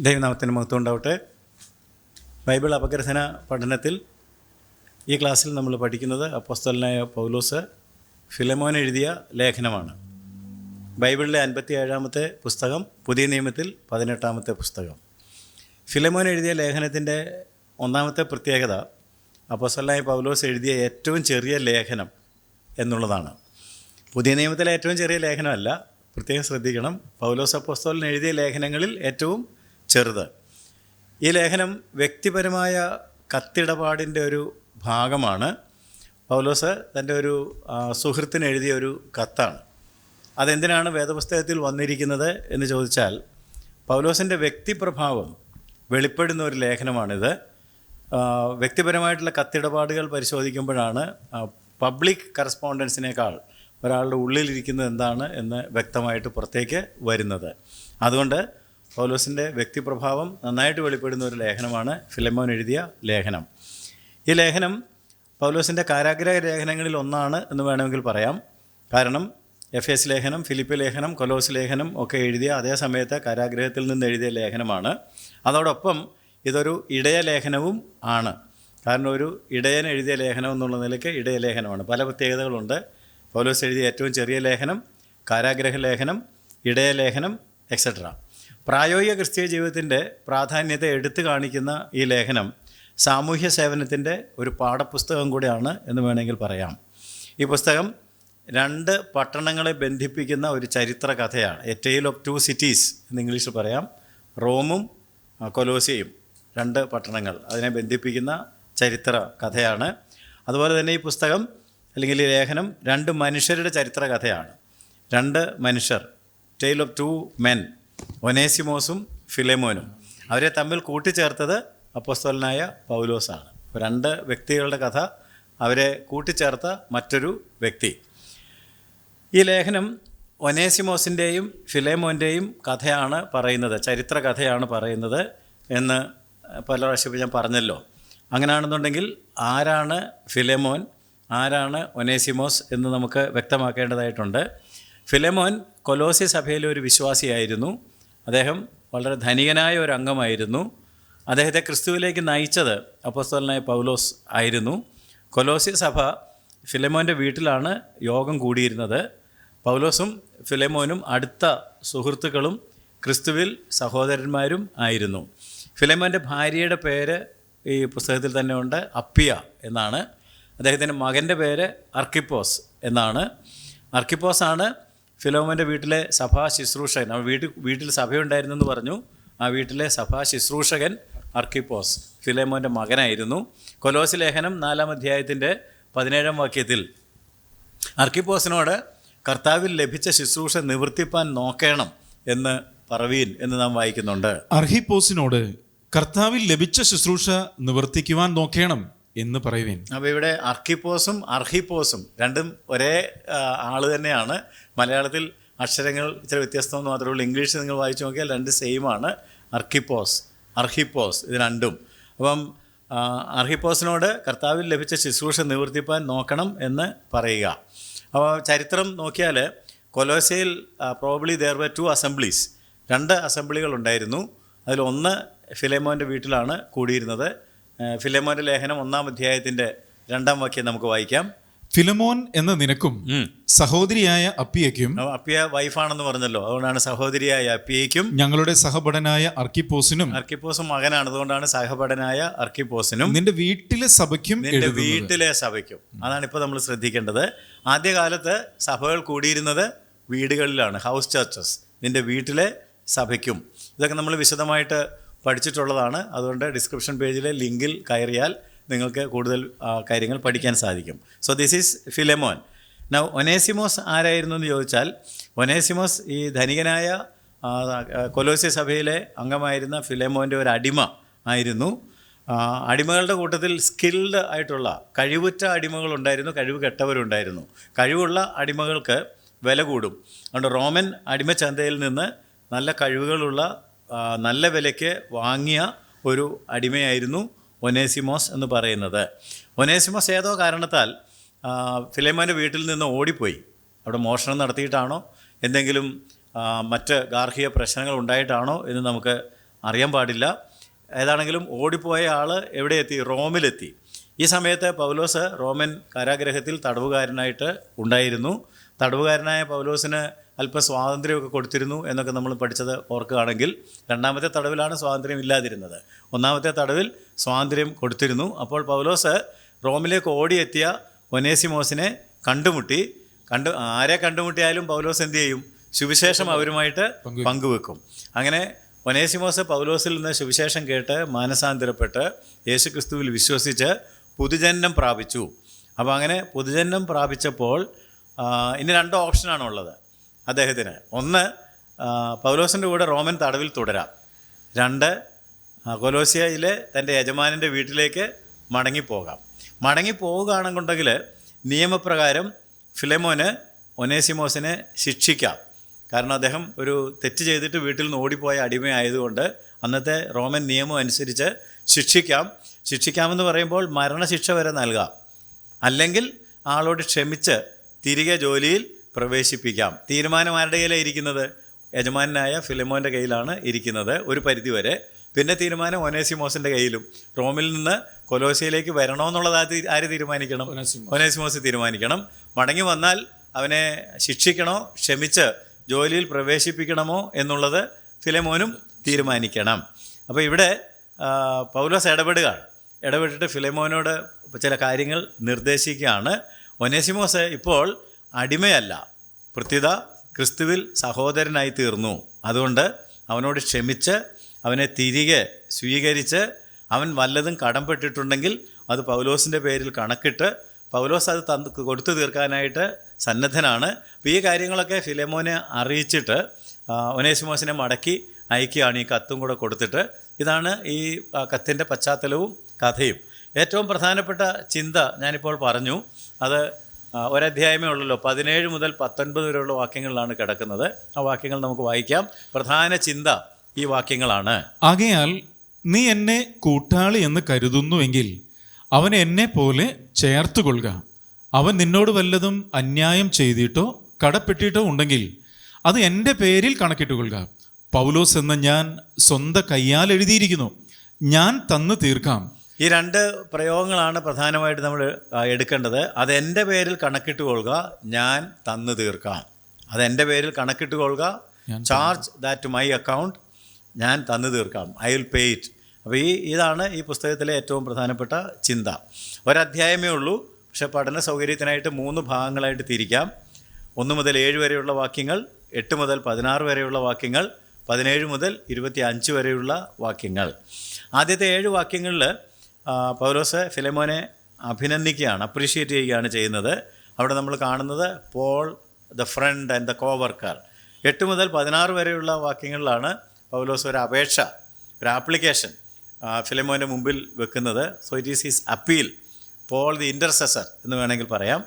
ദൈവനാമത്തിന് മഹത്വം ഉണ്ടാവട്ടെ. ബൈബിൾ അപഗ്രഥന പഠനത്തിൽ ഈ ക്ലാസ്സിൽ നമ്മൾ പഠിക്കുന്നത് അപ്പോസ്തലനായ പൗലോസ് ഫിലമോൻ എഴുതിയ ലേഖനമാണ്. ബൈബിളിലെ അൻപത്തി ഏഴാമത്തെ പുസ്തകം പുതിയ നിയമത്തിൽ പതിനെട്ടാമത്തെ പുസ്തകം. ഫിലമോൻ എഴുതിയ ലേഖനത്തിന്റെ ഒന്നാമത്തെ പ്രത്യേകത അപ്പോസ്തലനായ പൗലോസ് എഴുതിയ ഏറ്റവും ചെറിയ ലേഖനം എന്നുള്ളതാണ്. പുതിയ നിയമത്തിലെ ഏറ്റവും ചെറിയ ലേഖനമല്ല പ്രത്യേകം ശ്രദ്ധിക്കണം. പൗലോസ് അപ്പോസ്തോലൻ എഴുതിയ ലേഖനങ്ങളിൽ ഏറ്റവും ചെറുത്. ഈ ലേഖനം വ്യക്തിപരമായ കത്തിടപാടിന്റെ ഒരു ഭാഗമാണ്. പൗലോസ് തന്റെ ഒരു സുഹൃത്തിന് എഴുതിയ ഒരു കത്താണ്. അതെന്തിനാണ് വേദപുസ്തകത്തിൽ വന്നിരിക്കുന്നത് എന്ന് ചോദിച്ചാൽ പൗലോസിന്റെ വ്യക്തിപ്രഭാവം വെളിപ്പെടുന്ന ഒരു ലേഖനമാണിത്. വ്യക്തിപരമായിട്ടുള്ള കത്തിടപാടുകൾ പരിശോധിക്കുമ്പോഴാണ് പബ്ലിക് കറസ്പോണ്ടൻസിനേക്കാൾ ഒരാളുടെ ഉള്ളിലിരിക്കുന്നത് എന്താണ് എന്ന് വ്യക്തമായിട്ട് പുറത്തേക്ക് വരുന്നത്. അതുകൊണ്ട് പൗലോസിന്റെ വ്യക്തിപ്രഭാവം നന്നായിട്ട് വെളിപ്പെടുന്ന ഒരു ലേഖനമാണ് ഫിലമോൻ എഴുതിയ ലേഖനം. ഈ ലേഖനം പൗലോസിന്റെ കാരാഗ്രഹ ലേഖനങ്ങളിൽ ഒന്നാണ് എന്ന് വേണമെങ്കിൽ പറയാം. കാരണം എഫ് എസ് ലേഖനം ഫിലിപ്പ് ലേഖനം കൊലോസ് ലേഖനം ഒക്കെ എഴുതിയ അതേ സമയത്ത് കാരാഗ്രഹത്തിൽ നിന്ന് എഴുതിയ ലേഖനമാണ്. അതോടൊപ്പം ഇതൊരു ഇടയ ലേഖനവും ആണ്. കാരണം ഒരു ഇടയൻ എഴുതിയ ലേഖനം എന്നുള്ള നിലയ്ക്ക് ഇടയ ലേഖനമാണ്. പല പ്രത്യേകതകളുണ്ട്. പൗലോസ് എഴുതിയ ഏറ്റവും ചെറിയ ലേഖനം കാരാഗ്രഹ ലേഖനം ഇടയ ലേഖനം എക്സെട്ര പ്രായോഗിക ക്രിസ്തീയ ജീവിതത്തിന്റെ പ്രാധാന്യത്തെ എടുത്തു കാണിക്കുന്ന ഈ ലേഖനം സാമൂഹ്യ സേവനത്തിന്റെ ഒരു പാഠപുസ്തകം കൂടിയാണ് എന്ന് വേണമെങ്കിൽ പറയാം. ഈ പുസ്തകം രണ്ട് പട്ടണങ്ങളെ ബന്ധിപ്പിക്കുന്ന ഒരു ചരിത്ര കഥയാണ്. A tale of two cities എന്ന് ഇംഗ്ലീഷിൽ പറയാം. റോമും കൊലോസിയയും രണ്ട് പട്ടണങ്ങൾ അതിനെ ബന്ധിപ്പിക്കുന്ന ചരിത്ര കഥയാണ്. അതുപോലെ തന്നെ ഈ പുസ്തകം അല്ലെങ്കിൽ ഈ ലേഖനം രണ്ട് മനുഷ്യരുടെ ചരിത്ര കഥയാണ്. രണ്ട് മനുഷ്യർ ടെയിൽ ഓഫ് ടു മെൻ ഒനേസിമോസും ഫിലേമോനും. അവരെ തമ്മിൽ കൂട്ടിച്ചേർത്തത് അപ്പോസ്തലനായ പൗലോസാണ്. രണ്ട് വ്യക്തികളുടെ കഥ അവരെ കൂട്ടിച്ചേർത്ത മറ്റൊരു വ്യക്തി. ഈ ലേഖനം ഒനേസിമോസിന്റെയും ഫിലേമോന്റെയും കഥയാണ് പറയുന്നത് ചരിത്ര കഥയാണ് പറയുന്നത് എന്ന് പല പ്രാവശ്യം ഞാൻ പറഞ്ഞല്ലോ. അങ്ങനെയാണെന്നുണ്ടെങ്കിൽ ആരാണ് ഫിലേമോൻ ആരാണ് ഒനേസിമോസ് എന്ന് നമുക്ക് വ്യക്തമാക്കേണ്ടതായിട്ടുണ്ട്. ഫിലേമോൻ കൊലോസി സഭയിലെ ഒരു വിശ്വാസിയായിരുന്നു. അദ്ദേഹം വളരെ ധനികനായ ഒരു അംഗമായിരുന്നു. അദ്ദേഹത്തെ ക്രിസ്തുവിലേക്ക് നയിച്ചത് അപ്പോസ്തലനായ പൗലോസ് ആയിരുന്നു. കൊലോസി സഭ ഫിലമോന്റെ വീട്ടിലാണ് യോഗം കൂടിയിരുന്നത്. പൗലോസും ഫിലമോനും അടുത്ത സുഹൃത്തുക്കളും ക്രിസ്തുവിൽ സഹോദരന്മാരും ആയിരുന്നു. ഫിലമോന്റെ ഭാര്യയുടെ പേര് ഈ പുസ്തകത്തിൽ തന്നെ ഉണ്ട് അപ്പിയ എന്നാണ്. അദ്ദേഹത്തിന്റെ മകന്റെ പേര് അർക്കിപ്പോസ് എന്നാണ്. അർക്കിപ്പോസാണ് ഫിലോമോന്റെ വീട്ടിലെ സഭാ ശുശ്രൂഷകൻ അവൻ വീട്ടിൽ വീട്ടിൽ സഭയുണ്ടായിരുന്നെന്ന് പറഞ്ഞു. ആ വീട്ടിലെ സഭാ ശുശ്രൂഷകൻ അർക്കിപ്പോസ് ഫിലേമോന്റെ മകനായിരുന്നു. കൊലോസ് ലേഖനം നാലാം അധ്യായത്തിന്റെ പതിനേഴാം വാക്യത്തിൽ അർക്കിപ്പോസിനോട് കർത്താവിൽ ലഭിച്ച ശുശ്രൂഷ നിവർത്തിപ്പാൻ നോക്കണം എന്ന് പറവീൻ എന്ന് നാം വായിക്കുന്നുണ്ട്. അർഹിപ്പോസിനോട് കർത്താവിൽ ലഭിച്ച ശുശ്രൂഷ നിവർത്തിക്കുവാൻ നോക്കണം. എന്ന് പറയുവേൻ. അപ്പോൾ ഇവിടെ അർക്കിപ്പോസും അർഹിപ്പോസും രണ്ടും ഒരേ ആൾ തന്നെയാണ്. മലയാളത്തിൽ അക്ഷരങ്ങൾ ഇച്ചിരി വ്യത്യസ്തമെന്ന് മാത്രമേ ഉള്ളൂ. ഇംഗ്ലീഷ് നിങ്ങൾ വായിച്ചു നോക്കിയാൽ രണ്ട് സെയിമാണ് അർക്കിപ്പോസ് അർഹിപ്പോസ് ഇത് രണ്ടും. അപ്പം അർഹിപ്പോസിനോട് കർത്താവിൽ ലഭിച്ച ശുശ്രൂഷ നിവർത്തിപ്പാൻ നോക്കണം എന്ന് പറയുക. അപ്പോൾ ചരിത്രം നോക്കിയാൽ കൊലോസയിൽ probably there were two assemblies രണ്ട് അസംബ്ലികൾ ഉണ്ടായിരുന്നു. അതിലൊന്ന് ഫിലേമോന്റെ വീട്ടിലാണ് കൂടിയിരുന്നത്. ഫിലേമോന്റെ ലേഖനം ഒന്നാം അധ്യായത്തിന്റെ രണ്ടാം വാക്യം നമുക്ക് വായിക്കാം. ഫിലമോൻ എന്ന നിനക്കും സഹോദരിയായ അപ്പിയക്കും അപ്പൊ അപ്പിയ വൈഫാണെന്ന് പറഞ്ഞല്ലോ. അതുകൊണ്ടാണ് സഹോദരിയായ അപ്പിയക്കും ഞങ്ങളുടെ സഹപടനായ അർക്കിപ്പോസിനും അർക്കിപ്പോസും മകനാണ്. അതുകൊണ്ടാണ് സഹപടനായ അർക്കിപ്പോസിനും നിന്റെ വീട്ടിലെ സഭയ്ക്കും നിന്റെ വീട്ടിലെ സഭയ്ക്കും. അതാണ് ഇപ്പോൾ നമ്മൾ ശ്രദ്ധിക്കേണ്ടത്. ആദ്യകാലത്ത് സഭകൾ കൂടിയിരുന്നത് വീടുകളിലാണ് ഹൗസ് ചർച്ചസ് നിന്റെ വീട്ടിലെ സഭയ്ക്കും. ഇതൊക്കെ നമ്മൾ വിശദമായിട്ട് പഠിച്ചിട്ടുള്ളതാണ്. അതുകൊണ്ട് ഡിസ്ക്രിപ്ഷൻ പേജിലെ ലിങ്കിൽ കയറിയാൽ നിങ്ങൾക്ക് കൂടുതൽ കാര്യങ്ങൾ പഠിക്കാൻ സാധിക്കും. So this is Philemon now Onesimus ആരായിരുന്നു എന്ന് ചോദിച്ചാൽ ഒനേസിമോസ് ഈ ധനികനായ കൊലോസ്യ സഭയിലെ അംഗമായിരുന്ന ഫിലെമോന്റെ ഒരു അടിമ ആയിരുന്നു. അടിമകളുടെ കൂട്ടത്തിൽ സ്കിൽഡ് ആയിട്ടുള്ള കഴിവുറ്റ അടിമകളുണ്ടായിരുന്നു കഴിവ് കെട്ടവരുണ്ടായിരുന്നു. കഴിവുള്ള അടിമകൾക്ക് വില കൂടും. അതുകൊണ്ട് റോമൻ അടിമച്ചന്തയിൽ നിന്ന് നല്ല കഴിവുകളുള്ള നല്ല വിലയ്ക്ക് വാങ്ങിയ ഒരു അടിമയായിരുന്നു ഒനേസിമോസ് എന്ന് പറയുന്നത്. ഒനേസിമോസ് ഏതോ കാരണത്താൽ ഫിലേമോന്റെ വീട്ടിൽ നിന്ന് ഓടിപ്പോയി. അവിടെ മോഷണം നടത്തിയിട്ടാണോ? എന്തെങ്കിലും മറ്റ് ഗാർഹിക പ്രശ്നങ്ങൾ ഉണ്ടായിട്ടാണോ എന്ന് നമുക്ക് അറിയാൻ പാടില്ല. ഏതാണെങ്കിലും ഓടിപ്പോയ ആൾ എവിടെ എത്തി റോമിലെത്തി. ഈ സമയത്ത് പൗലോസ് റോമൻ കാരാഗ്രഹത്തിൽ തടവുകാരനായിട്ട് ഉണ്ടായിരുന്നു. തടവുകാരനായ പൗലോസിന് അല്പം സ്വാതന്ത്ര്യമൊക്കെ കൊടുത്തിരുന്നു എന്നൊക്കെ നമ്മൾ പഠിച്ചത് ഓർക്കുകയാണെങ്കിൽ രണ്ടാമത്തെ തടവിലാണ് സ്വാതന്ത്ര്യം ഇല്ലാതിരുന്നത്. ഒന്നാമത്തെ തടവിൽ സ്വാതന്ത്ര്യം കൊടുത്തിരുന്നു. അപ്പോൾ പൗലോസ് റോമിലേക്ക് ഓടിയെത്തിയ ഒനേസിമോസിനെ കണ്ടുമുട്ടി. കണ്ടു ആരെ കണ്ടുമുട്ടിയാലും പൗലോസ് എന്ത് ചെയ്യും? സുവിശേഷം അവരുമായിട്ട് പങ്കുവെക്കും. അങ്ങനെ ഒനേസിമോസ് പൗലോസിൽ നിന്ന് സുവിശേഷം കേട്ട് മാനസാന്തരപ്പെട്ട് യേശുക്രിസ്തുവിൽ വിശ്വസിച്ച് പുതുജന്മം പ്രാപിച്ചു. അപ്പോൾ അങ്ങനെ പുതുജന്മം പ്രാപിച്ചപ്പോൾ ഇനി രണ്ട് ഓപ്ഷനാണ് ഉള്ളത് അദ്ദേഹത്തിന്. ഒന്ന് പൗലോസിന്റെ കൂടെ റോമൻ തടവിൽ തുടരാം. രണ്ട് കൊലോസിയയിലെ തന്റെ യജമാനന്റെ വീട്ടിലേക്ക് മടങ്ങിപ്പോകാം. മടങ്ങിപ്പോവുകയാണെന്നുണ്ടെങ്കിൽ നിയമപ്രകാരം ഫിലെമോന് ഒനേസിമോസിനെ ശിക്ഷിക്കാം. കാരണം അദ്ദേഹം ഒരു തെറ്റ് ചെയ്തിട്ട് വീട്ടിൽ നിന്ന് ഓടിപ്പോയ അടിമയായതുകൊണ്ട് അന്നത്തെ റോമൻ നിയമം അനുസരിച്ച് ശിക്ഷിക്കാം. ശിക്ഷിക്കാമെന്ന് പറയുമ്പോൾ മരണശിക്ഷ വരെ നൽകാം. അല്ലെങ്കിൽ ആളോട് ക്ഷമിച്ച് തിരികെ ജോലിയിൽ പ്രവേശിപ്പിക്കാം. തീരുമാനം ആരുടെ കയ്യിലാണ് ഇരിക്കുന്നത്? യജമാനായ ഫിലിമോന്റെ കയ്യിലാണ് ഇരിക്കുന്നത് ഒരു പരിധിവരെ. പിന്നെ തീരുമാനം ഒനേസിമോസിന്റെ കയ്യിലും. റോമിൽ നിന്ന് കൊലോസിയയിലേക്ക് വരണമെന്നുള്ളത് ആര് ആര് തീരുമാനിക്കണം? ഒനേസിമോസ്. തീരുമാനിക്കണം. മടങ്ങി വന്നാൽ അവനെ ശിക്ഷിക്കണോ? ക്ഷമിച്ച് ജോലിയിൽ പ്രവേശിപ്പിക്കണമോ എന്നുള്ളത് ഫിലമോനും തീരുമാനിക്കണം. അപ്പോൾ ഇവിടെ പൗലോസ് ഇടപെടുക ഇടപെട്ടിട്ട് ഫിലമോനോട് ചില കാര്യങ്ങൾ നിർദ്ദേശിക്കുകയാണ്. ഒനേസിമോസ് ഇപ്പോൾ അടിമയല്ല. പ്രത്യുത ക്രിസ്തുവിൽ സഹോദരനായി തീർന്നു. അതുകൊണ്ട് അവനോട് ക്ഷമിച്ച് അവനെ തിരികെ സ്വീകരിച്ച് അവൻ വല്ലതും കടംപെട്ടിട്ടുണ്ടെങ്കിൽ അത് പൗലോസിന്റെ പേരിൽ കണക്കിട്ട് പൗലോസ് അത് തന്ന് കൊടുത്തു തീർക്കാനായിട്ട് സന്നദ്ധനാണ്. അപ്പോൾ ഈ കാര്യങ്ങളൊക്കെ ഫിലേമോനെ അറിയിച്ചിട്ട് ഒനേശുമോസിനെ മടക്കി അയക്കുകയാണ് ഈ കത്തും കൂടെ കൊടുത്തിട്ട്. ഇതാണ് ഈ കത്തിന്റെ പശ്ചാത്തലവും കഥയും. ഏറ്റവും പ്രധാനപ്പെട്ട ചിന്ത ഞാനിപ്പോൾ പറഞ്ഞു. അത് ഒരധ്യായമേ ഉള്ളല്ലോ. പതിനേഴ് മുതൽ പത്തൊൻപത് വരെയുള്ള വാക്യങ്ങളിലാണ് കിടക്കുന്നത്. ആ വാക്യങ്ങൾ നമുക്ക് വായിക്കാം. പ്രധാന ചിന്ത ഈ വാക്യങ്ങളാണ്. ആകയാൽ നീ എന്നെ കൂട്ടാളി എന്ന് കരുതുന്നുവെങ്കിൽ അവൻ എന്നെ പോലെ ചേർത്തുകൊള്ളുക. അവൻ നിന്നോട് വല്ലതും അന്യായം ചെയ്തിട്ടോ കടപ്പെട്ടിട്ടോ ഉണ്ടെങ്കിൽ അത് എന്റെ പേരിൽ കണക്കിട്ട് കൊള്ളുക പൗലോസ് എന്ന ഞാൻ സ്വന്തം കയ്യാൽ എഴുതിയിരിക്കുന്നു. ഞാൻ തന്നു തീർക്കാം. ഈ രണ്ട് പ്രയോഗങ്ങളാണ് പ്രധാനമായിട്ട് നമ്മൾ എടുക്കേണ്ടത്. അതെന്റെ പേരിൽ കണക്കിട്ട് കൊള്ളുക ഞാൻ തന്നു തീർക്കാം. അതെന്റെ പേരിൽ കണക്കിട്ട് കൊള്ളുക ചാർജ് ദാറ്റ് മൈ അക്കൗണ്ട് ഞാൻ തന്നു തീർക്കാം. ഐ വിൽ പേ ഇറ്റ് അപ്പോൾ ഈ ഇതാണ് ഈ പുസ്തകത്തിലെ ഏറ്റവും പ്രധാനപ്പെട്ട ചിന്ത. ഒരധ്യായമേ ഉള്ളൂ. പക്ഷേ പഠന സൗകര്യത്തിനായിട്ട് മൂന്ന് ഭാഗങ്ങളായിട്ട് തിരിക്കാം. ഒന്ന് മുതൽ ഏഴ് വരെയുള്ള വാക്യങ്ങൾ എട്ട് മുതൽ പതിനാറ് വരെയുള്ള വാക്യങ്ങൾ പതിനേഴ് മുതൽ ഇരുപത്തി അഞ്ച് വരെയുള്ള വാക്യങ്ങൾ. ആദ്യത്തെ ഏഴ് വാക്യങ്ങളിൽ പൗലോസ് ഫിലമോനെ അഭിനന്ദിക്കുകയാണ് അപ്രീഷിയേറ്റ് ചെയ്യുകയാണ് ചെയ്യുന്നത്. അവിടെ നമ്മൾ കാണുന്നത് Paul the friend and the coworker എട്ട് മുതൽ പതിനാറ് വരെയുള്ള വാക്യങ്ങളിലാണ് പൗലോസ് ഒരു അപേക്ഷ ഒരു ആപ്ലിക്കേഷൻ ഫിലമോന്റെ മുമ്പിൽ വെക്കുന്നത്. So it is his appeal Paul the intercessor എന്ന് വേണമെങ്കിൽ പറയാം.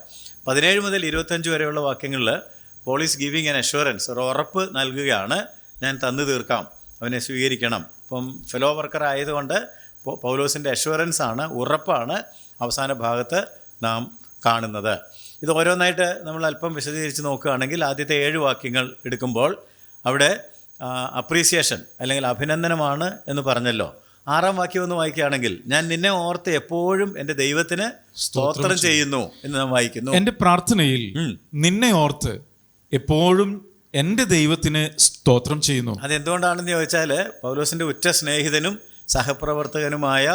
പതിനേഴ് മുതൽ ഇരുപത്തഞ്ച് വരെയുള്ള വാക്യങ്ങളിൽ Paul is giving an assurance ഒരു ഉറപ്പ് നൽകുകയാണ് ഞാൻ തന്നു തീർക്കാം അവനെ സ്വീകരിക്കണം. ഇപ്പം ഫെലോ വർക്കർ ആയതുകൊണ്ട് പൗലോസിന്റെ അഷുറൻസ് ആണ് ഉറപ്പാണ് അവസാന ഭാഗത്ത് നാം കാണുന്നത്. ഇത് ഓരോന്നായിട്ട് നമ്മൾ അല്പം വിശദീകരിച്ച് നോക്കുകയാണെങ്കിൽ ആദ്യത്തെ ഏഴ് വാക്യങ്ങൾ എടുക്കുമ്പോൾ അവിടെ അപ്രീസിയേഷൻ അല്ലെങ്കിൽ അഭിനന്ദനമാണ് എന്ന് പറഞ്ഞല്ലോ. ആറാം വാക്യം ഒന്ന് വായിക്കുകയാണെങ്കിൽ ഞാൻ നിന്നെ ഓർത്ത് എപ്പോഴും എന്റെ ദൈവത്തിന് സ്തോത്രം ചെയ്യുന്നു. എന്ന് നാം വായിക്കുന്നു. എന്റെ പ്രാർത്ഥനയിൽ നിന്നെ ഓർത്ത് എപ്പോഴും എന്റെ ദൈവത്തിന് സ്തോത്രം ചെയ്യുന്നു. അതെന്തുകൊണ്ടാണെന്ന് ചോദിച്ചാൽ പൗലോസിന്റെ ഉറ്റ സ്നേഹിതനും സഹപ്രവർത്തകനുമായ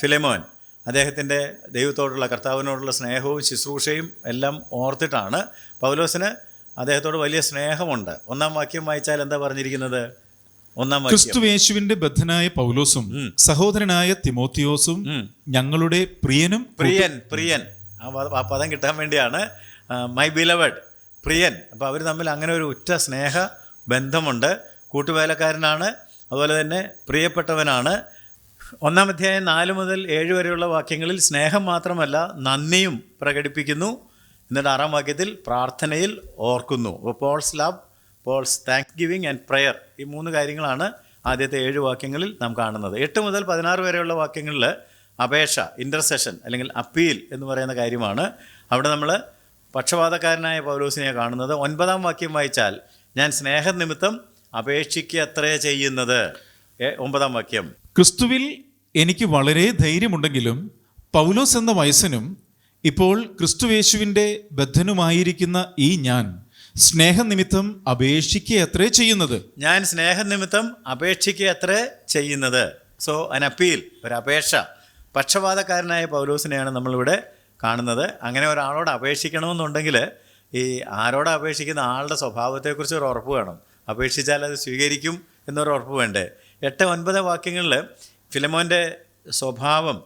ഫിലമോൻ. അദ്ദേഹത്തിന്റെ ദൈവത്തോടുള്ള കർത്താവിനോടുള്ള സ്നേഹവും ശുശ്രൂഷയും എല്ലാം ഓർത്തിട്ടാണ് പൗലോസിന് അദ്ദേഹത്തോട് വലിയ സ്നേഹമുണ്ട്. ഒന്നാം വാക്യം വായിച്ചാൽ എന്താ പറഞ്ഞിരിക്കുന്നത്? ഒന്നാം ക്രിസ്തുവേശുവിന്റെ ബദ്ധനായ പൗലോസും സഹോദരനായ തിമോത്തിയോസും ഞങ്ങളുടെ പ്രിയനും പ്രിയൻ പ്രിയൻ. ആ ആ പദം കിട്ടാൻ വേണ്ടിയാണ് മൈ ബിലവഡ് പ്രിയൻ. അപ്പോൾ അവർ തമ്മിൽ അങ്ങനെ ഒരു ഉറ്റ സ്നേഹ ബന്ധമുണ്ട് കൂട്ടുവേലക്കാരനാണ് അതുപോലെ തന്നെ പ്രിയപ്പെട്ടവനാണ്. ഒന്നാം അധ്യായം നാല് മുതൽ ഏഴ് വരെയുള്ള വാക്യങ്ങളിൽ സ്നേഹം മാത്രമല്ല നന്ദിയും പ്രകടിപ്പിക്കുന്നു. എന്നിട്ട് ആറാം വാക്യത്തിൽ പ്രാർത്ഥനയിൽ ഓർക്കുന്നു. അപ്പോൾ Paul's love Paul's thanksgiving and prayer ഈ മൂന്ന് കാര്യങ്ങളാണ് ആദ്യത്തെ ഏഴ് വാക്യങ്ങളിൽ നാം കാണുന്നത്. എട്ട് മുതൽ പതിനാറ് വരെയുള്ള വാക്യങ്ങളിൽ അപേക്ഷ ഇന്റർസെഷൻ അല്ലെങ്കിൽ അപ്പീൽ എന്ന് പറയുന്ന കാര്യമാണ്. അവിടെ നമ്മൾ പക്ഷപാതക്കാരനായ പൗലോസിനെ കാണുന്നത്. ഒൻപതാം വാക്യം വായിച്ചാൽ ഞാൻ സ്നേഹനിമിത്തം അപേക്ഷിക്കുക അത്രേ ചെയ്യുന്നത് ഒമ്പതാം വാക്യം. ക്രിസ്തുവിൽ എനിക്ക് വളരെ ധൈര്യമുണ്ടെങ്കിലും പൗലോസ് എന്ന വയസ്സനും ഇപ്പോൾ ക്രിസ്തുവേശുവിന്റെ ബദ്ധനുമായിരിക്കുന്ന ഈ ഞാൻ സ്നേഹനിമിത്തം അപേക്ഷിക്കുകയത്രേ ചെയ്യുന്നത്. ഞാൻ സ്നേഹനിമിത്തം അപേക്ഷിക്കുക അത്രേ ചെയ്യുന്നത്. സോ അൻ അപ്പീൽ ഒരു അപേക്ഷ. പക്ഷപാതക്കാരനായ പൗലോസിനെയാണ് നമ്മളിവിടെ കാണുന്നത്. അങ്ങനെ ഒരാളോട് അപേക്ഷിക്കണമെന്നുണ്ടെങ്കിൽ ഈ ആരോട് അപേക്ഷിക്കുന്ന ആളുടെ സ്വഭാവത്തെക്കുറിച്ച് ഒരു ഉറപ്പ് വേണം. അപേക്ഷിച്ചാൽ അത് സ്വീകരിക്കും എന്നൊരു ഉറപ്പ് വേണ്ടേ? എട്ട് ഒൻപത് വാക്യങ്ങളിൽ ഫിലമോന്റെ സ്വഭാവം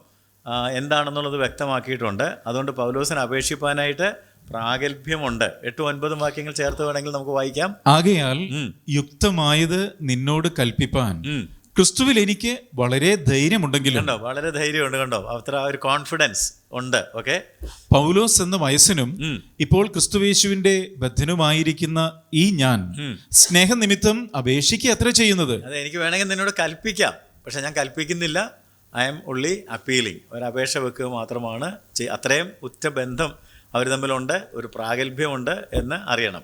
എന്താണെന്നുള്ളത് വ്യക്തമാക്കിയിട്ടുണ്ട്. അതുകൊണ്ട് പൗലോസിനെ അപേക്ഷിപ്പാനായിട്ട് പ്രാഗൽഭ്യമുണ്ട്. എട്ട് ഒൻപതും വാക്യങ്ങൾ ചേർത്ത് വേണമെങ്കിൽ നമുക്ക് വായിക്കാം. ആകയാൽ. യുക്തമായത് നിന്നോട് കൽപ്പിപ്പാൻ. ക്രിസ്തുവിൽ എനിക്ക് വളരെ ധൈര്യമുണ്ടെങ്കിലും കണ്ടോ? വളരെ ധൈര്യമുണ്ട് കണ്ടോ? അത്ര ഒരു കോൺഫിഡൻസ് ഉണ്ട് ഓക്കെ പൗലോസ് എന്ന വയസ്സിനും ഇപ്പോൾ ക്രിസ്തുവേശുവിന്റെ ബദ്ധനുമായിരിക്കുന്ന ഈ ഞാൻ സ്നേഹനിമിത്തം അപേക്ഷിക്കുക അത്ര ചെയ്യുന്നത്. അതെ എനിക്ക് വേണമെങ്കിൽ നിന്നോട് കൽപ്പിക്കാം. പക്ഷെ ഞാൻ കൽപ്പിക്കുന്നില്ല. ഐ എം ഉള്ളി അപ്പീലിംഗ് ഒരു അപേക്ഷ വെക്കുക മാത്രമാണ് അത്രയും ഉറ്റ ബന്ധം അവർ തമ്മിലുണ്ട് ഒരു പ്രാഗൽഭ്യമുണ്ട് എന്ന് അറിയണം.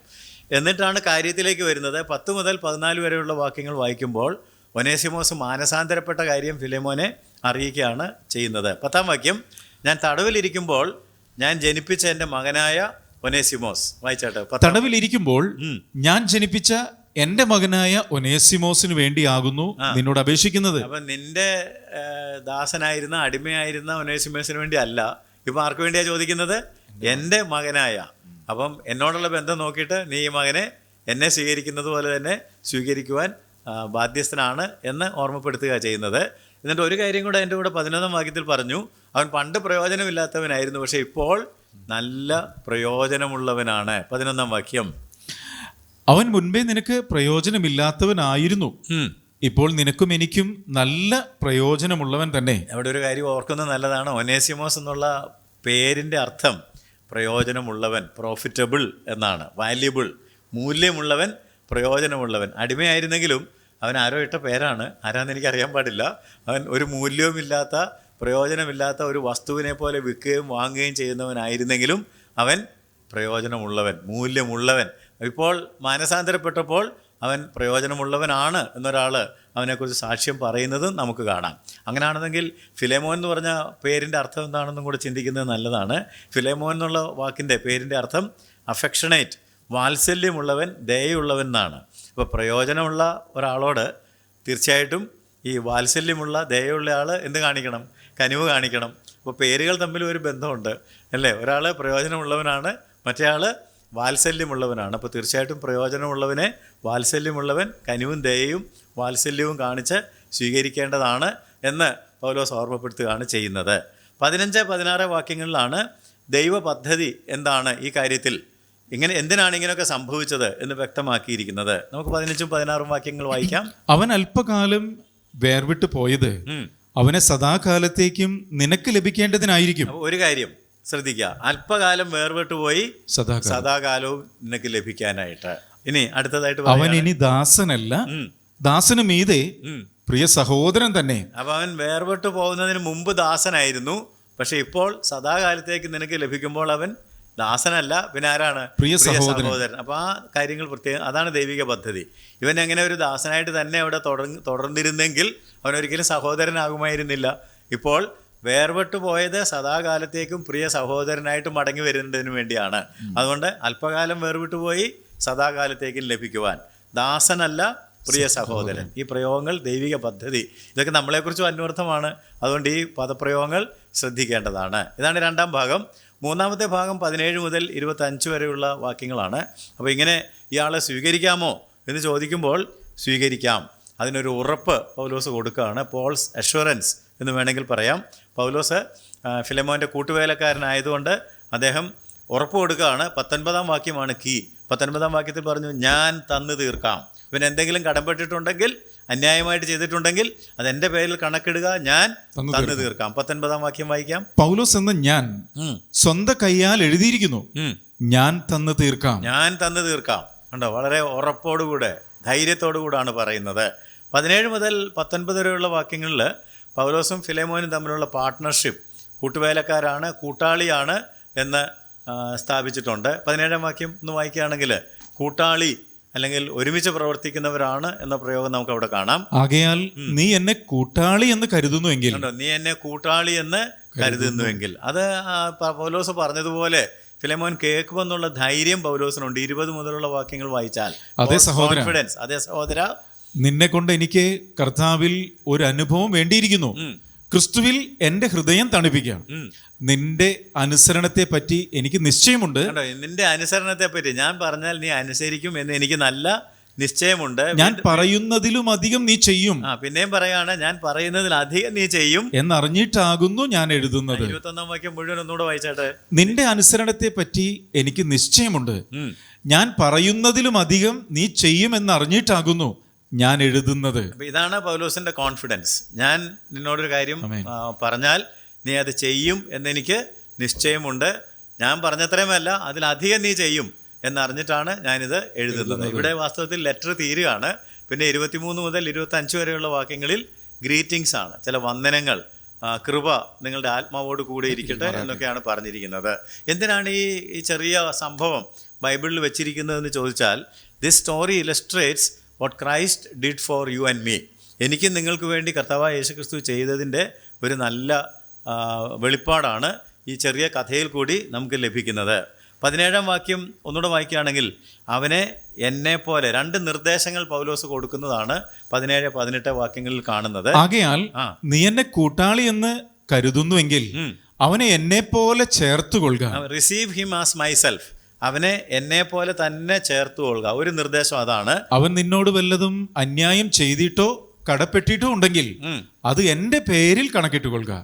എന്നിട്ടാണ് കാര്യത്തിലേക്ക് വരുന്നത്. പത്ത് മുതൽ പതിനാല് വരെയുള്ള വാക്യങ്ങൾ വായിക്കുമ്പോൾ ഒനേസിമോസ് മാനസാന്തരപ്പെട്ട കാര്യം ഫിലേമോനെ അറിയിക്കുകയാണ് ചെയ്യുന്നത്. പത്താം വാക്യം ഞാൻ തടവിലിരിക്കുമ്പോൾ ഞാൻ ജനിപ്പിച്ച എന്റെ മകനായ ഒനേസിമോസ്. വായിച്ചാട്ടെ തടവിലിരിക്കുമ്പോൾ ഞാൻ ജനിപ്പിച്ച എന്റെ മകനായ ഒനേസിമോസിന് വേണ്ടിയാകുന്നു നിന്നോട് അപേക്ഷിക്കുന്നത്. അപ്പൊ നിന്റെ ദാസനായിരുന്ന അടിമയായിരുന്ന ഒനേസിമോസിന് വേണ്ടി അല്ല ഇപ്പൊ ആർക്ക് വേണ്ടിയാ ചോദിക്കുന്നത്? എന്റെ മകനായ. അപ്പം എന്നോടുള്ള ബന്ധം നോക്കിയിട്ട് നീ ഈ മകനെ എന്നെ സ്വീകരിക്കുന്നത് പോലെ തന്നെ സ്വീകരിക്കുവാൻ ബാധ്യസ്ഥനാണ് എന്ന് ഓർമ്മപ്പെടുത്തുക ചെയ്യുന്നത്. എന്നിട്ട് ഒരു കാര്യം കൂടെ എന്റെ കൂടെ പതിനൊന്നാം വാക്യത്തിൽ പറഞ്ഞു. അവൻ പണ്ട് പ്രയോജനമില്ലാത്തവനായിരുന്നു പക്ഷേ ഇപ്പോൾ നല്ല പ്രയോജനമുള്ളവനാണ്. പതിനൊന്നാം വാക്യം. അവൻ മുൻപേ നിനക്ക് പ്രയോജനമില്ലാത്തവനായിരുന്നു. ഇപ്പോൾ നിനക്കും എനിക്കും നല്ല പ്രയോജനമുള്ളവൻ തന്നെ. അവിടെ ഒരു കാര്യം ഓർക്കുന്നത് നല്ലതാണ്. ഒനേസിമോസ് എന്നുള്ള പേരിന്റെ അർത്ഥം പ്രയോജനമുള്ളവൻ പ്രോഫിറ്റബിൾ എന്നാണ് വാല്യുബിൾ മൂല്യമുള്ളവൻ പ്രയോജനമുള്ളവൻ. അടിമയായിരുന്നെങ്കിലും അവൻ ആരോ ഇട്ട പേരാണ്. ആരാന്ന് എനിക്ക് അറിയാൻ പാടില്ല. അവൻ ഒരു മൂല്യവുമില്ലാത്ത പ്രയോജനമില്ലാത്ത ഒരു വസ്തുവിനെ പോലെ വിൽക്കുകയും വാങ്ങുകയും ചെയ്യുന്നവനായിരുന്നെങ്കിലും അവൻ പ്രയോജനമുള്ളവൻ മൂല്യമുള്ളവൻ. ഇപ്പോൾ മാനസാന്തരപ്പെട്ടപ്പോൾ അവൻ പ്രയോജനമുള്ളവനാണ് എന്നൊരാൾ അവനെക്കുറിച്ച് സാക്ഷ്യം പറയുന്നത് നമുക്ക് കാണാം. അങ്ങനെയാണെന്നെങ്കിൽ ഫിലേമോൻ എന്ന് പറഞ്ഞ പേരിന്റെ അർത്ഥം എന്താണെന്നും കൂടെ ചിന്തിക്കുന്നത് നല്ലതാണ്. ഫിലേമോൻ എന്നുള്ള വാക്കിന്റെ പേരിന്റെ അർത്ഥം അഫെക്ഷണേറ്റ് വാത്സല്യമുള്ളവൻ ദയുള്ളവൻ എന്നാണ് അപ്പോൾ പ്രയോജനമുള്ള ഒരാളോട് തീർച്ചയായിട്ടും ഈ വാത്സല്യമുള്ള ദയുള്ള ആൾ എന്ത് കാണിക്കണം? കനിവ് കാണിക്കണം. അപ്പോൾ പേരുകൾ തമ്മിൽ ഒരു ബന്ധമുണ്ട് അല്ലേ? ഒരാൾ പ്രയോജനമുള്ളവനാണ് മറ്റേയാൾ വാത്സല്യമുള്ളവനാണ്. അപ്പോൾ തീർച്ചയായിട്ടും പ്രയോജനമുള്ളവനെ വാത്സല്യമുള്ളവൻ കനിവും ദയയും വാത്സല്യവും കാണിച്ച് സ്വീകരിക്കേണ്ടതാണ് എന്ന് പൗലോസ് ഓർമ്മപ്പെടുത്തുകയാണ് ചെയ്യുന്നത്. പതിനഞ്ച് പതിനാറ് വാക്യങ്ങളിലാണ് ദൈവ പദ്ധതി എന്താണ് ഈ കാര്യത്തിൽ ഇങ്ങനെ എന്തിനാണ് ഇങ്ങനെയൊക്കെ സംഭവിച്ചത് എന്ന് വ്യക്തമാക്കിയിരിക്കുന്നത്? നമുക്ക് പതിനഞ്ചും പതിനാറും വാക്യങ്ങൾ വായിക്കാം. അവൻ അല്പകാലം വേർവിട്ട് പോയത്. അവനെ സദാകാലത്തേക്കും നിനക്ക് ലഭിക്കേണ്ടതിനായിരിക്കും. ഒരു കാര്യം ശ്രദ്ധിക്കുക. അല്പകാലം വേർവിട്ട് പോയി സദാ സദാകാലവും നിനക്ക് ലഭിക്കാനായിട്ട്. ഇനി അടുത്തതായിട്ട് അവൻ ഇനി ദാസനല്ല. ദാസന് മീതെ പ്രിയ സഹോദരൻ തന്നെ. അപ്പൊ അവൻ വേർപെട്ട് പോകുന്നതിന് മുമ്പ് ദാസനായിരുന്നു. പക്ഷെ ഇപ്പോൾ സദാകാലത്തേക്ക് നിനക്ക് ലഭിക്കുമ്പോൾ അവൻ ദാസനല്ല പിന്നെ ആരാണ്? പ്രിയ സഹോദരൻ. അപ്പോൾ ആ കാര്യങ്ങൾ പ്രത്യേകം അതാണ് ദൈവിക പദ്ധതി. ഇവൻ എങ്ങനെ ഒരു ദാസനായിട്ട് തന്നെ അവിടെ തുടർന്ന് തുടർന്നിരുന്നെങ്കിൽ അവൻ ഒരിക്കലും സഹോദരനാകുമായിരുന്നില്ല. ഇപ്പോൾ വേർപെട്ടു പോയത് സദാകാലത്തേക്കും പ്രിയ സഹോദരനായിട്ട് മടങ്ങി വരുന്നതിന് വേണ്ടിയാണ്. അതുകൊണ്ട് അല്പകാലം വേർപെട്ടു പോയി സദാകാലത്തേക്കും ലഭിക്കുവാൻ. ദാസനല്ല പ്രിയ സഹോദരൻ. ഈ പ്രയോഗങ്ങൾ ദൈവിക പദ്ധതി. ഇതൊക്കെ നമ്മളെക്കുറിച്ചും അന്വർത്ഥമാണ്. അതുകൊണ്ട് ഈ പദപ്രയോഗങ്ങൾ ശ്രദ്ധിക്കേണ്ടതാണ്. ഇതാണ് രണ്ടാം ഭാഗം. മൂന്നാമത്തെ ഭാഗം പതിനേഴ് മുതൽ ഇരുപത്തഞ്ച് വരെയുള്ള വാക്യങ്ങളാണ്. അപ്പോൾ ഇങ്ങനെ ഇയാളെ സ്വീകരിക്കാമോ എന്ന് ചോദിക്കുമ്പോൾ സ്വീകരിക്കാം. അതിനൊരു ഉറപ്പ് പൗലോസ് കൊടുക്കുകയാണ്. പോൾസ് അഷുറൻസ് എന്ന് വേണമെങ്കിൽ പറയാം. പൗലോസ് ഫിലമോന്റെ കൂട്ടുവേലക്കാരനായതുകൊണ്ട് അദ്ദേഹം ഉറപ്പ് കൊടുക്കുകയാണ്. പത്തൊൻപതാം വാക്യമാണ് കീ. പത്തൊൻപതാം വാക്യത്തിൽ പറഞ്ഞു ഞാൻ തന്നു തീർക്കാം. ഇവൻ എന്തെങ്കിലും കടംപെട്ടിട്ടുണ്ടെങ്കിൽ അന്യായമായിട്ട് ചെയ്തിട്ടുണ്ടെങ്കിൽ അത് എന്റെ പേരിൽ കണക്കിടുക ഞാൻ തന്നു തീർക്കാം. പത്തൊൻപതാം വാക്യം വായിക്കാം. പൗലോസ് എന്ന ഞാൻ. സ്വന്തം കൈയാൽ എഴുതിയിരിക്കുന്നു. ഞാൻ തന്നു തീർക്കാം. ഞാൻ തന്നു തീർക്കാം. കണ്ടോ? വളരെ ഉറപ്പോടുകൂടെ ധൈര്യത്തോടുകൂടാണ് പറയുന്നത്. പതിനേഴ് മുതൽ പത്തൊൻപത് വരെയുള്ള വാക്യങ്ങളിൽ പൗലോസും ഫിലേമോനും തമ്മിലുള്ള പാർട്ട്ണർഷിപ്പ് കൂട്ടുവേലക്കാരാണ് കൂട്ടാളിയാണ് എന്ന് സ്ഥാപിച്ചിട്ടുണ്ട്. പതിനേഴാം വാക്യം ഒന്ന് വായിക്കുകയാണെങ്കിൽ കൂട്ടാളി അല്ലെങ്കിൽ ഒരുമിച്ച് പ്രവർത്തിക്കുന്നവരാണ് എന്ന പ്രയോഗം നമുക്ക് അവിടെ കാണാം. ആകയാൽ നീ എന്നെ കൂട്ടാളി എന്ന് കരുതുന്നുവെങ്കിൽ നീ എന്നെ കൂട്ടാളി എന്ന് കരുതുന്നുവെങ്കിൽ. അത് പൗലോസ് പറഞ്ഞതുപോലെ ഫിലമോൻ കേൾക്കുമെന്നുള്ള ധൈര്യം പൗലോസിനുണ്ട്. ഇരുപത് മുതലുള്ള വാക്യങ്ങൾ വായിച്ചാൽ. അതേ സഹോദര. കോൺഫിഡൻസ് അതെ സഹോദര. നിന്നെ കൊണ്ട് എനിക്ക് കർത്താവിൽ ഒരു അനുഭവം വേണ്ടിയിരിക്കുന്നു. ക്രിസ്തുവിൽ എന്റെ ഹൃദയം തണുപ്പിക്കുകയാണ്. നിന്റെ അനുസരണത്തെ പറ്റി എനിക്ക് നിശ്ചയമുണ്ട്. നിന്റെ അനുസരണത്തെ പറ്റി ഞാൻ പറഞ്ഞാൽ നീ അനുസരിക്കും എന്ന് എനിക്ക് നല്ല നിശ്ചയമുണ്ട്. ഞാൻ പറയുന്നതിലും അധികം നീ ചെയ്യും. ആ പിന്നെയും പറയാണ് ഞാൻ പറയുന്നതിൽ അധികം നീ ചെയ്യും. എന്നറിഞ്ഞിട്ടാകുന്നു ഞാൻ എഴുതുന്നത്. ഇരുപത്തൊന്നാം വാക്യം മുഴുവൻ ഒന്നുകൂടെ വായിച്ചാട്ടെ. നിന്റെ അനുസരണത്തെ പറ്റി എനിക്ക് നിശ്ചയമുണ്ട്. ഞാൻ പറയുന്നതിലും അധികം നീ ചെയ്യും ചെയ്യുമെന്നറിഞ്ഞിട്ടാകുന്നു ഞാൻ എഴുതുന്നത്. ഇതാണ് പൗലോസിന്റെ കോൺഫിഡൻസ് ഞാൻ നിന്നോടൊരു കാര്യം പറഞ്ഞാൽ നീ അത് ചെയ്യും എന്നെനിക്ക് നിശ്ചയമുണ്ട്. ഞാൻ പറഞ്ഞത്രയുമല്ല അതിലധികം നീ ചെയ്യും എന്നറിഞ്ഞിട്ടാണ് ഞാനിത് എഴുതുന്നത്. ഇവിടെ വാസ്തവത്തിൽ ലെറ്റർ തീരുകയാണ്. പിന്നെ ഇരുപത്തിമൂന്ന് മുതൽ ഇരുപത്തി അഞ്ച് വരെയുള്ള വാക്യങ്ങളിൽ ഗ്രീറ്റിംഗ്സ് ആണ്. ചില വന്ദനങ്ങൾ കൃപ നിങ്ങളുടെ ആത്മാവോട് കൂടെ ഇരിക്കട്ടെ എന്നൊക്കെയാണ് പറഞ്ഞിരിക്കുന്നത്. എന്തിനാണ് ഈ ചെറിയ സംഭവം ബൈബിളിൽ വെച്ചിരിക്കുന്നതെന്ന് ചോദിച്ചാൽ this story illustrates what Christ did for you and me എനിക്കും നിങ്ങൾക്ക് വേണ്ടി കർത്താവായ യേശുക്രിസ്തു ചെയ്തതിന്റെ ഒരു നല്ല വെളിപ്പാടാണ് ഈ ചെറിയ കഥയിൽ കൂടി നമുക്ക് ലഭിക്കുന്നത്. പതിനേഴാം വാക്യം ഒന്നുകൂടെ വായിക്കുകയാണെങ്കിൽ അവനെ എന്നെ പോലെ രണ്ട് നിർദ്ദേശങ്ങൾ പൗലോസ് കൊടുക്കുന്നതാണ് പതിനേഴ് പതിനെട്ട് വാക്യങ്ങളിൽ കാണുന്നത്. ആകയാൽ. നീ എന്നെ കൂട്ടാളി എന്ന് കരുതുന്നുവെങ്കിൽ. അവനെ എന്നെ പോലെ ചേർത്ത് കൊള്ളുക റിസീവ് ഹിം ആസ് മൈസെൽഫ് അവനെ എന്നെ പോലെ തന്നെ ചേർത്ത് കൊള്ളുക. ഒരു നിർദ്ദേശം അതാണ്. അവൻ നിന്നോട് വല്ലതും അന്യായം ചെയ്തിട്ടോ കടപ്പെട്ടിട്ടോ ഉണ്ടെങ്കിൽ അത് എന്റെ പേരിൽ കണക്കിട്ട് കൊള്ളുക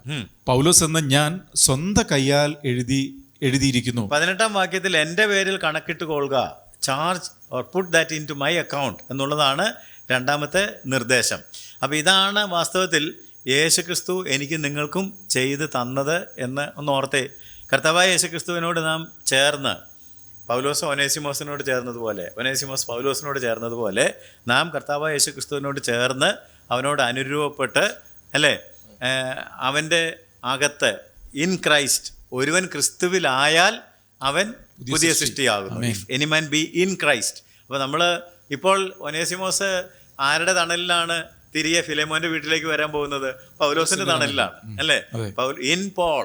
പൗലോസ് എന്ന ഞാൻ സ്വന്തം കയ്യാൽ എഴുതി എഴുതിയിരിക്കുന്നു. പതിനെട്ടാം വാക്യത്തിൽ എന്റെ പേരിൽ കണക്കിട്ട് കൊള്ളുക charge or put that into my account എന്നുള്ളതാണ് രണ്ടാമത്തെ നിർദ്ദേശം. അപ്പോൾ ഇതാണ് വാസ്തവത്തിൽ യേശുക്രിസ്തു എനിക്ക് നിങ്ങൾക്കും ചെയ്ത് തന്നത് എന്ന് ഒന്ന് ഓർത്തേ. കർത്താവായ യേശുക്രിസ്തുവിനോട് നാം ചേർന്ന് പൗലോസ് ഒനേസിമോസിനോട് ചേർന്നതുപോലെ ഒനേസിമോസ് പൗലോസിനോട് ചേർന്നതുപോലെ നാം കർത്താവ് യേശു ക്രിസ്തുവിനോട് ചേർന്ന് അവനോട് അനുരൂപപ്പെട്ട് അല്ലേ? അവന്റെ അകത്ത് ഇൻ ക്രൈസ്റ്റ് ഒരുവൻ ക്രിസ്തുവിലായാൽ അവൻ പുതിയ സൃഷ്ടിയാകുന്നു. Any man be in Christ അപ്പോൾ നമ്മൾ ഇപ്പോൾ ഒനേസിമോസ് ആരുടെ തണലിലാണ് തിരികെ ഫിലേമോന്റെ വീട്ടിലേക്ക് വരാൻ പോകുന്നത്? പൗലോസിന്റെ തണലിലാണ് അല്ലേ. Paul- in Paul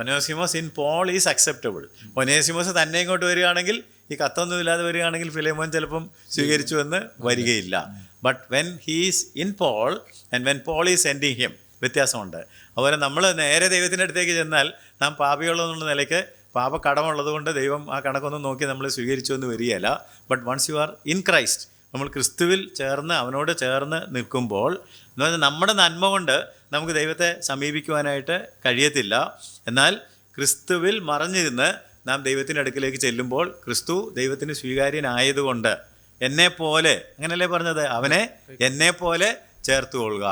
Onesimus in Paul is acceptable Onesimus തന്നെ ഇങ്ങോട്ട് വരികയാണെങ്കിൽ ഈ കത്തൊന്നും ഇല്ലാതെ വരികയാണെങ്കിൽ ഫിലേമോൻ ചിലപ്പം സ്വീകരിച്ചു എന്ന് വരികയില്ല. But when he's in Paul and when Paul is sending him വ്യത്യാസമുണ്ട്. അതുപോലെ നമ്മൾ നേരെ ദൈവത്തിന്റെ അടുത്തേക്ക് ചെന്നാൽ നാം പാപികളോ നിലയ്ക്ക് പാപ കടമുള്ളത് കൊണ്ട് ദൈവം ആ കണക്കൊന്നും നോക്കി നമ്മൾ സ്വീകരിച്ചു എന്ന് വരികയില്ല. But once you are in Christ നമ്മൾ ക്രിസ്തുവിൽ ചേർന്ന് അവനോട് ചേർന്ന് നിൽക്കുമ്പോൾ എന്ന് പറഞ്ഞാൽ നമ്മുടെ നന്മ കൊണ്ട് നമുക്ക് ദൈവത്തെ സമീപിക്കുവാനായിട്ട് കഴിയത്തില്ല. എന്നാൽ ക്രിസ്തുവിൽ മറഞ്ഞിരുന്ന് നാം ദൈവത്തിന്റെ അടുക്കിലേക്ക് ചെല്ലുമ്പോൾ ക്രിസ്തു ദൈവത്തിന് സ്വീകാര്യനായതുകൊണ്ട് എന്നെ പോലെ അങ്ങനല്ലേ പറഞ്ഞത്? അവനെ എന്നെ പോലെ ചേർത്ത് കൊള്ളുക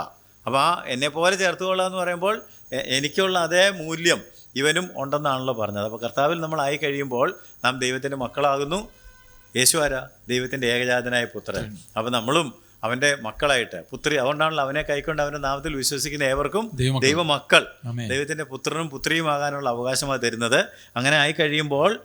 അപ്പോൾ ആ എന്നെ പോലെ ചേർത്ത് കൊള്ളുക എന്ന് പറയുമ്പോൾ എനിക്കുള്ള അതേ മൂല്യം ഇവനും ഉണ്ടെന്നാണല്ലോ പറഞ്ഞത്. അപ്പോൾ കർത്താവിൽ നമ്മളായി കഴിയുമ്പോൾ നാം ദൈവത്തിന്റെ മക്കളാകുന്നു. യേശു ആരാ? ദൈവത്തിന്റെ ഏകജാതനായ പുത്രൻ. അപ്പം നമ്മളും അവന്റെ മക്കളായിട്ട് പുത്രി അതുകൊണ്ടാണല്ലോ അവനെ കൈക്കൊണ്ട് അവന്റെ നാമത്തിൽ വിശ്വസിക്കുന്ന ഏവർക്കും ദൈവമക്കൾ. ദൈവമക്കൾ. ആമേൻ. ദൈവത്തിന്റെ പുത്രനും പുത്രിയുമാകാനുള്ള അവകാശമാണ് തരുന്നത്. അങ്ങനെ ആയി കഴിയുമ്പോൾ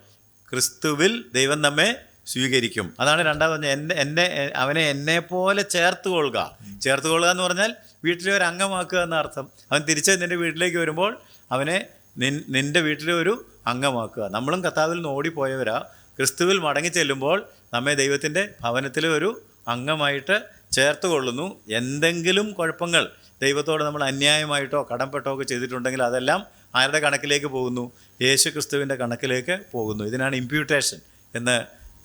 ക്രിസ്തുവിൽ ദൈവം നമ്മെ സ്വീകരിക്കും. അതാണ് രണ്ടാമത് എന്നെ എന്നെ അവനെ എന്നെ പോലെ ചേർത്ത് കൊള്ളുക ചേർത്ത് കൊള്ളുക എന്ന് പറഞ്ഞാൽ വീട്ടിലെ ഒരു അംഗമാക്കുക എന്ന അർത്ഥം അവൻ തിരിച്ച് നിന്റെ വീട്ടിലേക്ക് വരുമ്പോൾ അവനെ നിൻ നിന്റെ വീട്ടിലെ ഒരു അംഗമാക്കുക. നമ്മളും കർത്താവിൽ നിന്ന് ഓടിപ്പോയവരാ. ക്രിസ്തുവിൽ മടങ്ങി ചെല്ലുമ്പോൾ നമ്മെ ദൈവത്തിന്റെ ഭവനത്തിലെ ഒരു അംഗമായിട്ട് ചേർത്ത് കൊള്ളുന്നു എന്തെങ്കിലും കുഴപ്പങ്ങൾ ദൈവത്തോട് നമ്മൾ അന്യായമായിട്ടോ കടംപ്പെട്ടോ ഒക്കെ ചെയ്തിട്ടുണ്ടെങ്കിൽ അതെല്ലാം ആരുടെ കണക്കിലേക്ക് പോകുന്നു? യേശു ക്രിസ്തുവിന്റെ കണക്കിലേക്ക് പോകുന്നു. ഇതിനാണ് ഇമ്പ്യൂട്ടേഷൻ എന്ന്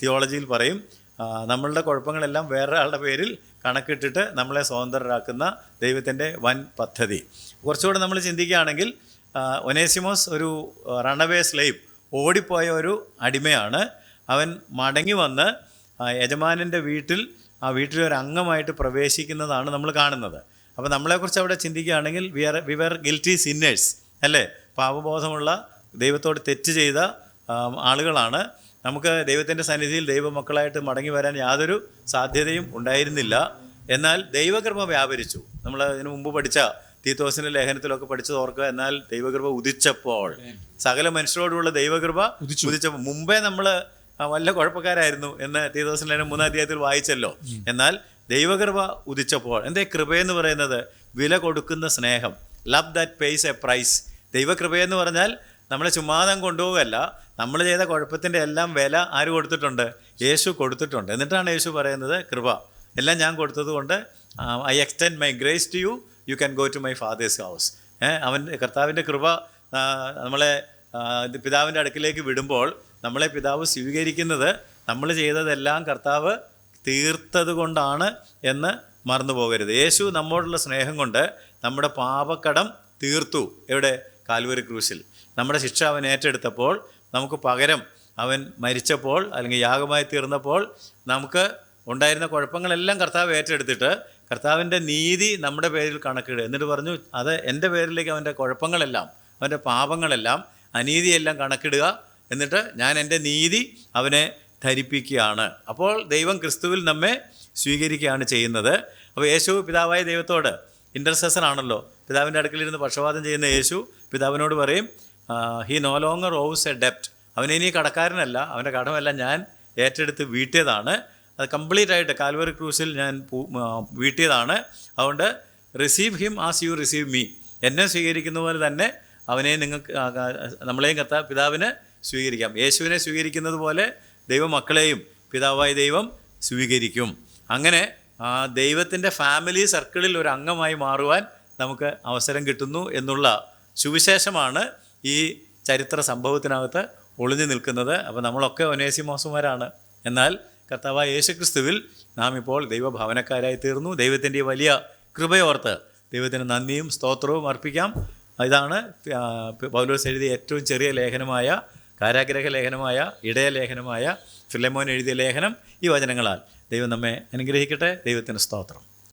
തിയോളജിയിൽ പറയും. നമ്മളുടെ കുഴപ്പങ്ങളെല്ലാം വേറൊരാളുടെ പേരിൽ കണക്കിട്ടിട്ട് നമ്മളെ സ്വതന്ത്രരാക്കുന്ന ദൈവത്തിന്റെ വൻ പദ്ധതി. കുറച്ചുകൂടെ നമ്മൾ ചിന്തിക്കുകയാണെങ്കിൽ ഒനേസിമോസ് ഒരു റണവേ സ്ലേവ് ഓടിപ്പോയ ഒരു അടിമയാണ്. അവൻ മടങ്ങി വന്ന് യജമാനന്റെ വീട്ടിൽ ആ വീട്ടിലെ ഒരു അംഗമായിട്ട് പ്രവേശിക്കുന്നതാണ് നമ്മൾ കാണുന്നത്. അപ്പോൾ നമ്മളെക്കുറിച്ച് അവിടെ ചിന്തിക്കുകയാണെങ്കിൽ we are we are guilty sinners അല്ലേ? പാപബോധമുള്ള ദൈവത്തോട് തെറ്റ് ചെയ്ത ആളുകളാണ്. നമുക്ക് ദൈവത്തിന്റെ സന്നിധിയിൽ ദൈവമക്കളായിട്ട് മടങ്ങി വരാൻ യാതൊരു സാധ്യതയും ഉണ്ടായിരുന്നില്ല. എന്നാൽ ദൈവകർമ്മ വ്യാപരിച്ചു. നമ്മൾ ഇതിനു മുമ്പ് പഠിച്ച തീത്തോസിന്റെ ലേഖനത്തിലൊക്കെ പഠിച്ചത് ഓർക്കുക. എന്നാൽ ദൈവകൃപ ഉദിച്ചപ്പോൾ സകല മനുഷ്യരോടുള്ള ദൈവകൃപ ഉദിച്ചപ്പോൾ മുമ്പേ നമ്മൾ വല്ല കുഴപ്പക്കാരായിരുന്നു എന്ന് തീത്തോസിന്റെ ലേഖനം മൂന്നാം അധ്യായത്തിൽ വായിച്ചല്ലോ. എന്നാൽ ദൈവകൃപ ഉദിച്ചപ്പോൾ എന്തേ കൃപയെന്ന് പറയുന്നത്? വില കൊടുക്കുന്ന സ്നേഹം. Love that pays a price ദൈവകൃപയെന്ന് പറഞ്ഞാൽ നമ്മളെ ചുമ്മാതം കൊണ്ടുപോകല്ല നമ്മൾ ചെയ്ത കുഴപ്പത്തിന്റെ എല്ലാം വില ആര് കൊടുത്തിട്ടുണ്ട്? യേശു കൊടുത്തിട്ടുണ്ട്. എന്നിട്ടാണ് യേശു പറയുന്നത് കൃപ. എല്ലാം ഞാൻ കൊടുത്തത് കൊണ്ട് I extend my grace to you you can go to my father's house അവൻ കർത്താവിന്റെ കൃപ നമ്മളെ പിതാവിന്റെ അടുക്കിലേക്ക് വിടുമ്പോൾ നമ്മളെ പിതാവ് സ്വീകരിക്കുന്നത് നമ്മൾ ചെയ്തതെല്ലാം കർത്താവ് തീർത്തത് കൊണ്ടാണ് എന്ന് മറന്നു പോകരുത്. യേശു നമ്മോടുള്ള സ്നേഹം കൊണ്ട് നമ്മുടെ പാപക്കടം തീർത്തു എവിടെ? കാൽവരി ക്രൂശിൽ. നമ്മുടെ ശിക്ഷ അവൻ ഏറ്റെടുത്തപ്പോൾ നമുക്ക് പകരം അവൻ മരിച്ചപ്പോൾ അല്ലെങ്കിൽ യാഗമായി തീർന്നപ്പോൾ നമുക്ക് ഉണ്ടായിരുന്ന കുഴപ്പങ്ങളെല്ലാം കർത്താവ് ഏറ്റെടുത്തിട്ട് കർത്താവിന്റെ നീതി നമ്മുടെ പേരിൽ കണക്കിടുക. എന്നിട്ട് പറഞ്ഞു അത് എന്റെ പേരിലേക്ക് അവന്റെ കുഴപ്പങ്ങളെല്ലാം അവന്റെ പാപങ്ങളെല്ലാം അനീതിയെല്ലാം കണക്കിടുക. എന്നിട്ട് ഞാൻ എന്റെ നീതി അവനെ ധരിപ്പിക്കുകയാണ്. അപ്പോൾ ദൈവം ക്രിസ്തുവിൽ നമ്മെ സ്വീകരിക്കുകയാണ് ചെയ്യുന്നത്. അപ്പോൾ യേശു പിതാവായ ദൈവത്തോട് ഇന്റർസെസർ ആണല്ലോ പിതാവിന്റെ അടുക്കലിരുന്ന് പക്ഷപാതം ചെയ്യുന്ന യേശു പിതാവിനോട് പറയും he no longer owes a ഡെപ്റ്റ് ഇനി കടക്കാരനല്ല അവന്റെ കടമെല്ലാം ഞാൻ ഏറ്റെടുത്ത് വീട്ടിയതാണ്. അത് കംപ്ലീറ്റ് ആയിട്ട് കാൽവറി ക്രൂസിൽ ഞാൻ വീട്ടിയതാണ്. അതുകൊണ്ട് receive him as you receive me എന്നെ സ്വീകരിക്കുന്ന പോലെ തന്നെ അവനെ നിങ്ങൾക്ക് നമ്മളെയും കത്ത പിതാവിന് സ്വീകരിക്കാം. യേശുവിനെ സ്വീകരിക്കുന്നത് പോലെ ദൈവമക്കളെയും പിതാവായ ദൈവം സ്വീകരിക്കും. അങ്ങനെ ദൈവത്തിന്റെ ഫാമിലി സർക്കിളിൽ ഒരു അംഗമായി മാറുവാൻ നമുക്ക് അവസരം കിട്ടുന്നു എന്നുള്ള സുവിശേഷമാണ് ഈ ചരിത്ര സംഭവത്തിനകത്ത് ഒളിഞ്ഞു നിൽക്കുന്നത്. അപ്പോൾ നമ്മളൊക്കെ ഒനേസിമോസുമാരാണ്. എന്നാൽ കർത്താവായ യേശുക്രിസ്തുവിൽ നാം ഇപ്പോൾ ദൈവഭവനക്കാരായി തീർന്നു. ദൈവത്തിന്റെ വലിയ കൃപയോർത്ത് ദൈവത്തിന് നന്ദിയും സ്തോത്രവും അർപ്പിക്കാം. ഇതാണ് പൗലോസ് എഴുതിയ ഏറ്റവും ചെറിയ ലേഖനമായ കാരാഗ്രഹ ലേഖനമായ ഇടയ ലേഖനമായ ഫിലമോൻ എഴുതിയ ലേഖനം ഈ വചനങ്ങളാൽ ദൈവം നമ്മെ അനുഗ്രഹിക്കട്ടെ. ദൈവത്തിന് സ്തോത്രം.